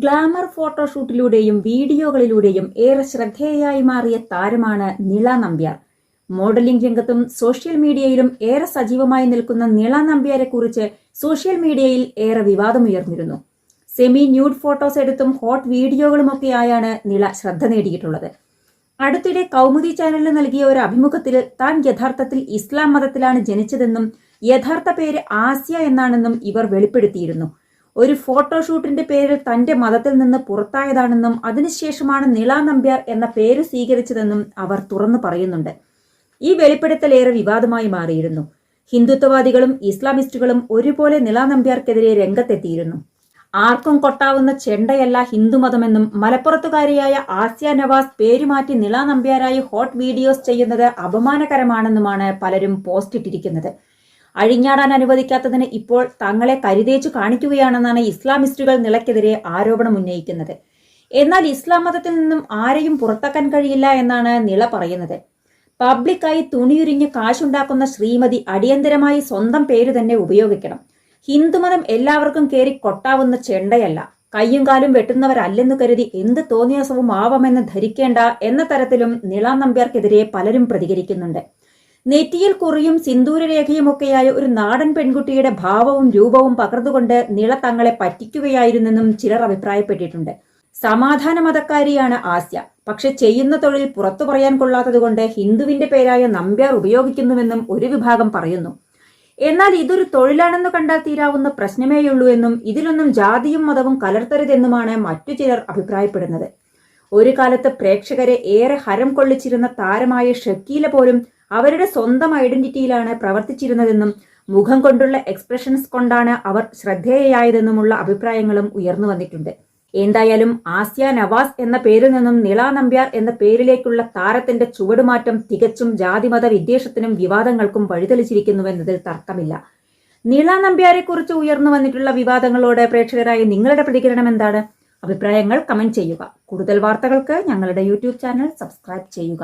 Glamour ഫോട്ടോഷൂട്ടിലൂടെയും വീഡിയോകളിലൂടെയും ഏറെ ശ്രദ്ധേയായി മാറിയ താരമാണ് നിള നമ്പ്യാർ. മോഡലിംഗ് രംഗത്തും സോഷ്യൽ മീഡിയയിലും ഏറെ സജീവമായി നിൽക്കുന്ന നിള നമ്പ്യാരെ കുറിച്ച് സോഷ്യൽ മീഡിയയിൽ ഏറെ വിവാദമുയർന്നിരുന്നു. സെമി ന്യൂഡ് ഫോട്ടോസ് എടുത്തും ഹോട്ട് വീഡിയോകളുമൊക്കെയായാണ് നിള ശ്രദ്ധ നേടിയിട്ടുള്ളത്. അടുത്തിടെ കൗമുദി ചാനലിന് നൽകിയ ഒരു അഭിമുഖത്തിൽ താൻ യഥാർത്ഥത്തിൽ ഇസ്ലാം മതത്തിലാണ് ജനിച്ചതെന്നും യഥാർത്ഥ പേര് ആസിയ എന്നാണെന്നും ഇവർ വെളിപ്പെടുത്തിയിരുന്നു. ഒരു ഫോട്ടോഷൂട്ടിന്റെ പേരിൽ തന്റെ മതത്തിൽ നിന്ന് പുറത്തായതാണെന്നും അതിനുശേഷമാണ് നിള നമ്പ്യാർ എന്ന പേര് സ്വീകരിച്ചതെന്നും അവർ തുറന്നു പറയുന്നുണ്ട്. ഈ വെളിപ്പെടുത്തൽ ഏറെ വിവാദമായി മാറിയിരുന്നു. ഹിന്ദുത്വവാദികളും ഇസ്ലാമിസ്റ്റുകളും ഒരുപോലെ നിള നമ്പ്യാർക്കെതിരെ രംഗത്തെത്തിയിരുന്നു. ആർക്കും കൊട്ടാവുന്ന ചെണ്ടയല്ല ഹിന്ദുമതമെന്നും മലപ്പുറത്തുകാരിയായ ആസിയ നവാസ് പേരുമാറ്റി നിള നമ്പ്യാരായി ഹോട്ട് വീഡിയോസ് ചെയ്യുന്നത് അപമാനകരമാണെന്നുമാണ് പലരും പോസ്റ്റ് ഇട്ടിരിക്കുന്നത് അഴിഞ്ഞാടാൻ അനുവദിക്കാത്തതിന് ഇപ്പോൾ തങ്ങളെ കരുതേച്ചു കാണിക്കുകയാണെന്നാണ് ഇസ്ലാമിസ്റ്റുകൾ നിലയ്ക്കെതിരെ ആരോപണം ഉന്നയിക്കുന്നത്. എന്നാൽ ഇസ്ലാം മതത്തിൽ നിന്നും ആരെയും പുറത്താക്കാൻ കഴിയില്ല എന്നാണ് നിള പറയുന്നത്. പബ്ലിക്കായി തുണിയുരിഞ്ഞ് കാശുണ്ടാക്കുന്ന ശ്രീമതി അടിയന്തരമായി സ്വന്തം പേര് തന്നെ ഉപയോഗിക്കണം. ഹിന്ദുമതം എല്ലാവർക്കും കയറി കൊട്ടാവുന്ന ചെണ്ടയല്ല. കയ്യും കാലും വെട്ടുന്നവരല്ലെന്നു കരുതി എന്ത് തോന്നിയാസവും ആവാമെന്ന് ധരിക്കേണ്ട എന്ന തരത്തിലും നിള നമ്പ്യാർക്കെതിരെ പലരും പ്രതികരിക്കുന്നുണ്ട്. നെറ്റിയിൽ കുറിയും സിന്ദൂരരേഖയുമൊക്കെയായ ഒരു നാടൻ പെൺകുട്ടിയുടെ ഭാവവും രൂപവും പകർന്നുകൊണ്ട് നിള തങ്ങളെ പറ്റിക്കുകയായിരുന്നെന്നും ചിലർ അഭിപ്രായപ്പെട്ടിട്ടുണ്ട്. സമാധാന മതക്കാരിയാണ് ആസ്യ. പക്ഷെ ചെയ്യുന്ന തൊഴിൽ പുറത്തു പറയാൻ കൊള്ളാത്തതുകൊണ്ട് ഹിന്ദുവിന്റെ പേരായ നമ്പ്യാർ ഉപയോഗിക്കുന്നുവെന്നും ഒരു വിഭാഗം പറയുന്നു. എന്നാൽ ഇതൊരു തൊഴിലാണെന്ന് കണ്ടാൽ തീരാവുന്ന പ്രശ്നമേയുള്ളൂ എന്നും ഇതിലൊന്നും ജാതിയും മതവും കലർത്തരുതെന്നുമാണ് മറ്റു ചിലർ അഭിപ്രായപ്പെടുന്നത്. ഒരു കാലത്ത് പ്രേക്ഷകരെ ഏറെ ഹരം കൊള്ളിച്ചിരുന്ന താരമായ ഷക്കീല പോലും അവരുടെ സ്വന്തം ഐഡന്റിറ്റിയിലാണ് പ്രവർത്തിച്ചിരുന്നതെന്നും മുഖം കൊണ്ടുള്ള എക്സ്പ്രഷൻസ് കൊണ്ടാണ് അവർ ശ്രദ്ധേയയായതെന്നുമുള്ള അഭിപ്രായങ്ങളും ഉയർന്നു വന്നിട്ടുണ്ട്. എന്തായാലും ആസിയ നവാസ് എന്ന പേരിൽ നിന്നും നിള നമ്പ്യാർ എന്ന പേരിലേക്കുള്ള താരത്തിന്റെ ചുവടുമാറ്റം തികച്ചും ജാതിമത വിദ്വേഷത്തിനും വിവാദങ്ങൾക്കും വഴിതെളിച്ചിരിക്കുന്നുവെന്നതിൽ തർക്കമില്ല. നിള നമ്പ്യാരെക്കുറിച്ച് ഉയർന്നു വന്നിട്ടുള്ള വിവാദങ്ങളോട് പ്രേക്ഷകരായ നിങ്ങളുടെ പ്രതികരണം എന്താണ്? അഭിപ്രായങ്ങൾ കമന്റ് ചെയ്യുക. കൂടുതൽ വാർത്തകൾക്ക് ഞങ്ങളുടെ യൂട്യൂബ് ചാനൽ സബ്സ്ക്രൈബ് ചെയ്യുക.